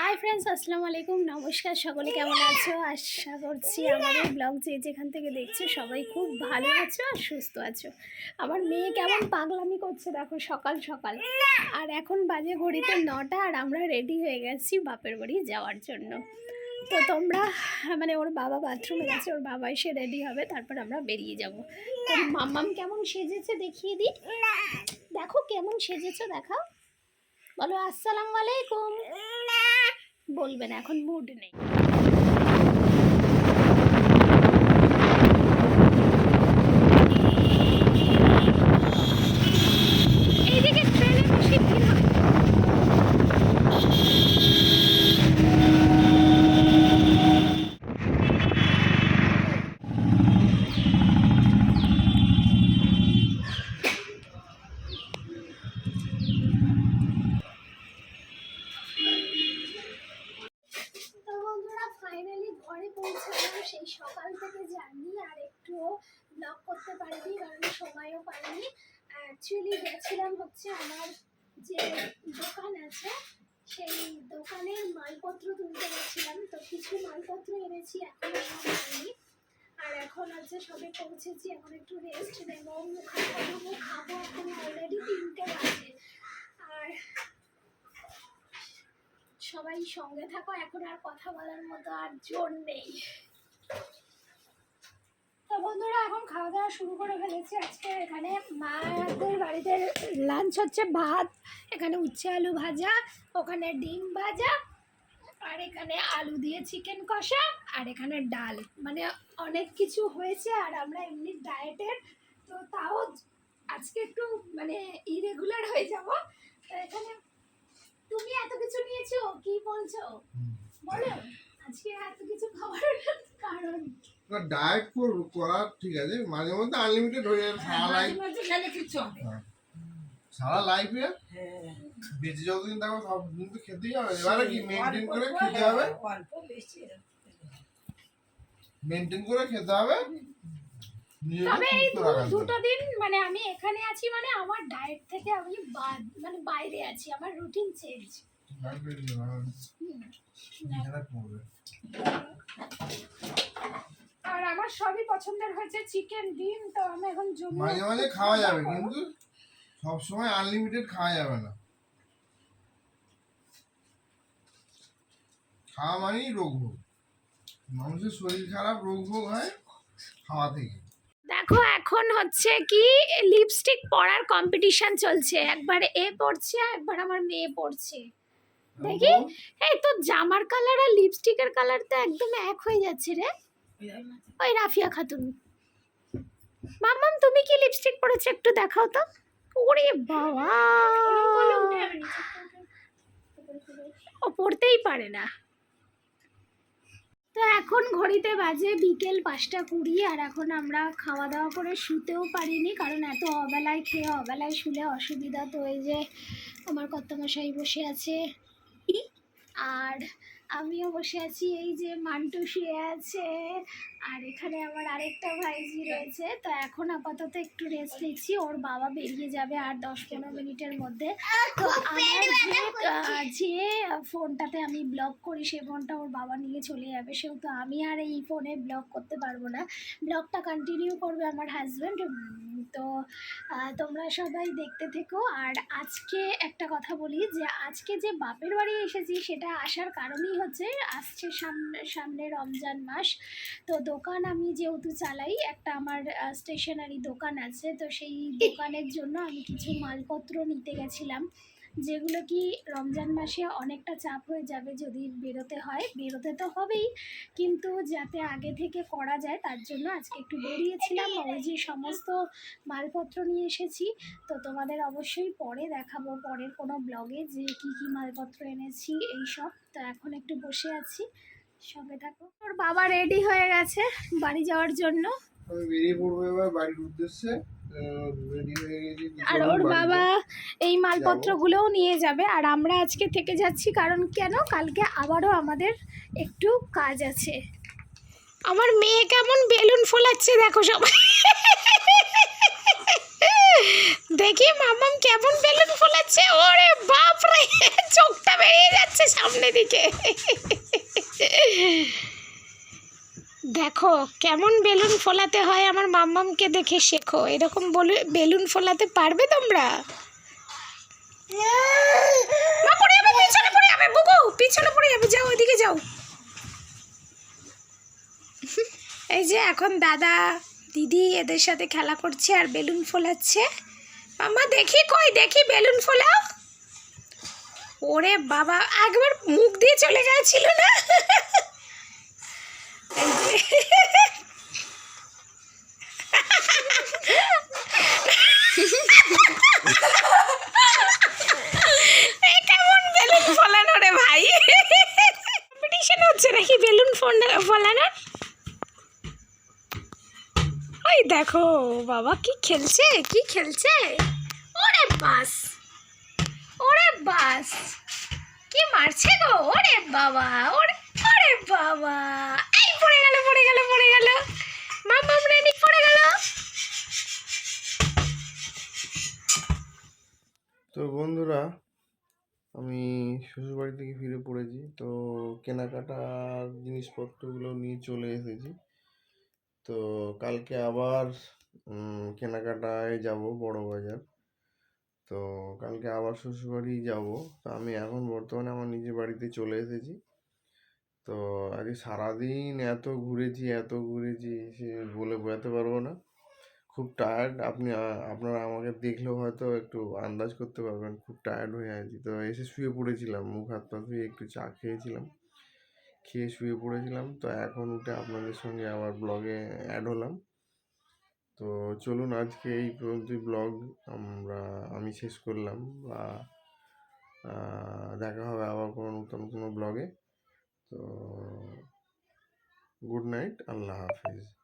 Hi friends আসসালামু আলাইকুম। নমস্কার সকলে, কেমন আছো? আশা করছি আমাদের ব্লগ যে যেখান থেকে দেখছ, সবাই খুব ভালো আছো আর সুস্থ আছো। আমার মেয়ে কেমন পাগলামি করছে দেখো, সকাল সকাল। আর এখন বাজে ঘড়িতে নটা আর আমরা রেডি হয়ে গেছি বাপের বাড়ি যাওয়ার জন্য। তো তোমরা মানে ওর বাবা বাথরুমে গেছে, ওর বাবা এসে রেডি হবে, তারপর আমরা বেরিয়ে যাব। তো মাম্মাম কেমন সেজেছে দেখিয়ে দিই। দেখো কেমন সেজেছো দেখাও। বলো, আসসালামু আলাইকুম। বলবে না এখন মুড নেই। সেই সকাল থেকে জানি আর একটুও ব্লগ করতে পারিনি, কারণ সময়ও পাইনি। অ্যাকচুয়ালি গেছিলাম হচ্ছে আমার যে দোকান আছে, সেই দোকানের মালপত্র তুলতে গেছিলাম। তো কিছু মালপত্র এনেছি, এখন পাইনি আর এখন হচ্ছে সবে পৌঁছেছি, এখন একটু রেস্ট নেব খাব খাব, এখন অলরেডি তিনটে বাজে। আর সবাই সঙ্গে থাকো, এখন আর কথা বলার মতো আর জোর নেই। তো বন্ধুরা এখন খাওয়া দাওয়া শুরু করে ফেলেছি। আজকে এখানে মাদের বাড়িতে লাঞ্চ হচ্ছে ভাত এখানে উচ্ছে আলু ভাজা ওখানে ডিম ভাজা আর এখানে আলু দিয়ে চিকেন কষা আর এখানে ডাল। মানে অনেক কিছু হয়েছে আর আমরা এমনি ডায়েটের তো তাও আজকে একটু মানে ইরেগুলার হয়ে যাব। তো এখানে তুমি এত কিছু নিয়েছো কি বলছো? বলো। আজকে এত কিছু খাবার কারণ? ডায়েট করা ঠিক আছে মাঝে মধ্যে আনলিমিটেড হয়ে যাবে সারা লাইফ খেলে কিচ্ছু হবে। সারা লাইফে হ্যাঁ। বেঁচে যতদিন থাকো সব দিন তো খেতেই হবে। এবারে কি মেনটেন করে খেতে হবে? মেনটেন করে খেতে হবে? তবে এই। দুটো দিন মানে আমি এখানে আছি মানে আমার ডায়েট থেকে আমি মানে বাইরে আছি আমার রুটিন চেঞ্জ আর আমার সবই পছন্দের হয়েছে চিকেন ডিম তো আমি এখন জমি মাঝে মাঝে খাওয়া যাবে কিন্তু সব সময় আনলিমিটেড খাওয়া যাবে না। খাওয়া মানেই রোগ ভোগ। মানুষের শরীর খারাপ রোগ ভোগ হয় খাওয়া থেকে। দেখো এখন হচ্ছে কি লিপস্টিক পরার কম্পিটিশন চলছে। একবার এ পড়ছে একবার আমার মেয়ে পড়ছে দেখি? এই তো জামার কালার আর লিপস্টিকের কালার তো একদম এক হয়ে যাচ্ছে রে। ওই রাফিয়া খাতুন। মাম্মাম তুমি কি লিপস্টিক পরেছো একটু দেখাও তো। ওরে বাবা! ও পড়তেই পারে না। তো এখন ঘড়িতে বাজে বিকেল পাঁচটা কুড়ি আর এখন আমরা খাওয়া দাওয়া করে শুতেও পারিনি কারণ এত অবেলায় খেয়ে অবেলায় শুলে অসুবিধা তো এই যে আমার কর্তামশাই বসে আছে। আর আমিও বসে আছি এই যে মান্টু শুয়ে আছে আর এখানে আমার আরেকটা ভাইজি রয়েছে। তো এখন আপাতত একটু রেস্ট নিচ্ছি ওর বাবা বেরিয়ে যাবে আর দশ পনেরো মিনিটের মধ্যে। তো আমার যে ফোনটাতে আমি ব্লগ করি সেই ফোনটা ওর বাবা নিয়ে চলে যাবে। সেহেতু আমি আর এই ফোনে ব্লগ করতে পারব না। ব্লগটা কন্টিনিউ করবে আমার হাজব্যান্ড তো তোমরা সবাই দেখতে থেকো। আর আজকে একটা কথা বলি যে, আজকে যে বাপের বাড়ি এসেছি সেটা আসার কারণই হচ্ছে আসছে সামনে সামনে রমজান মাস। তো দোকান আমি যেহেতু চালাই, একটা আমার স্টেশনারি দোকান আছে। তো সেই দোকানের জন্য আমি কিছু মালপত্র নিতে গেছিলাম। যেগুলো কি রমজান মাসে অনেকটা চাপ হয়ে যাবে যদি বেরোতে হয়, বেরোতে তো হবেই। কিন্তু যাতে আগে থেকে করা যায়, তার জন্য আজকে একটু বেরিয়েছিলাম ওই যে সমস্ত মালপত্র নিয়ে এসেছি। তো তোমাদের অবশ্যই পরে দেখাবো, পরের কোনো ব্লগে যে কি কি মালপত্র এনেছি, এই সব। তো এখন একটু বসে আছি, সঙ্গে থাকো। ওর বাবা রেডি হয়ে গেছে বাড়ি যাওয়ার জন্য? আমি বেরিয়ে পড়ব এবার বাড়ির উদ্দেশ্যে। আর ওর বাবা। এই মালপত্রগুলোও নিয়ে যাবে। আর আমরা আজকে থেকে যাচ্ছি কারণ কেন? কালকে আবারও আমাদের একটু কাজ আছে। আমার মেয়ে কেমন বেলুন ফোলাচ্ছে দেখো সবাই দেখি মামাম কেমন বেলুন ফোলাচ্ছে। ওরে বাপ রে চোখটা বেরিয়ে যাচ্ছে সামনে দিকে। দেখো, কেমন বেলুন ফোলাতে হয় আমার মাম্মামকে দেখে শেখো। এরকম বলে, বেলুন ফোলাতে পারবে তোমরা? মা পিছনে পড়ে পিছনে পড়ে যাও যাও। এই যে এখন দাদা, দিদি এদের সাথে খেলা করছে আর বেলুন ফোলাচ্ছে। মামা, দেখি কই, দেখি বেলুন ফোলাও। ওরে বাবা, একবার মুখ দিয়ে চলে গেছিল না এই যে। এই কেমন বেলুন ফোলানো রে ভাই কম্পিটিশন হচ্ছে নাকি বেলুন ফোলানোর ওই দেখো, বাবা কি খেলছে? কি খেলছে? ওরে বাস! ওরে বাস! কি মারছে গো? ওরে বাবা! ওরে ওরে বাবা! এই, পড়ে গেল পড়ে গেল পড়ে গেল। মাম্মাম রেডি পড়ে গেল? তো বন্ধুরা আমি শ্বশুরবাড়ি থেকে ফিরে পড়েছি। তো কেনাকাটার জিনিসপত্রগুলো নিয়ে চলে এসেছি। তো কালকে আবার কেনাকাটায় যাব বড় বাজার। তো কালকে আবার শ্বশুরবাড়ি যাব। তো আমি এখন বর্তমানে আমার নিজের বাড়িতে চলে এসেছি। তো আজকে সারাদিন এত ঘুরেছি এত ঘুরেছি, সে বলে বোঝাতে পারব না। খুব টায়ার্ড আপনি আপনারা আমাকে দেখলেও হয়তো একটু আন্দাজ করতে পারবেন, খুব টায়ার্ড হয়ে আছি। তো এসে শুয়ে পড়েছিলাম, মুখ হাত পা ধুয়ে একটু চা খেয়েছিলাম, খেয়ে শুয়ে পড়েছিলাম। তো এখন উঠে আপনাদের সঙ্গে আবার ব্লগে অ্যাড হলাম। তো চলুন আজকে এই পর্যন্তই ব্লগ আমরা, আমি শেষ করলাম বা দেখা হবে আবার কোনো নতুন কোনো ব্লগে তো গুড নাইট আল্লাহ হাফিজ।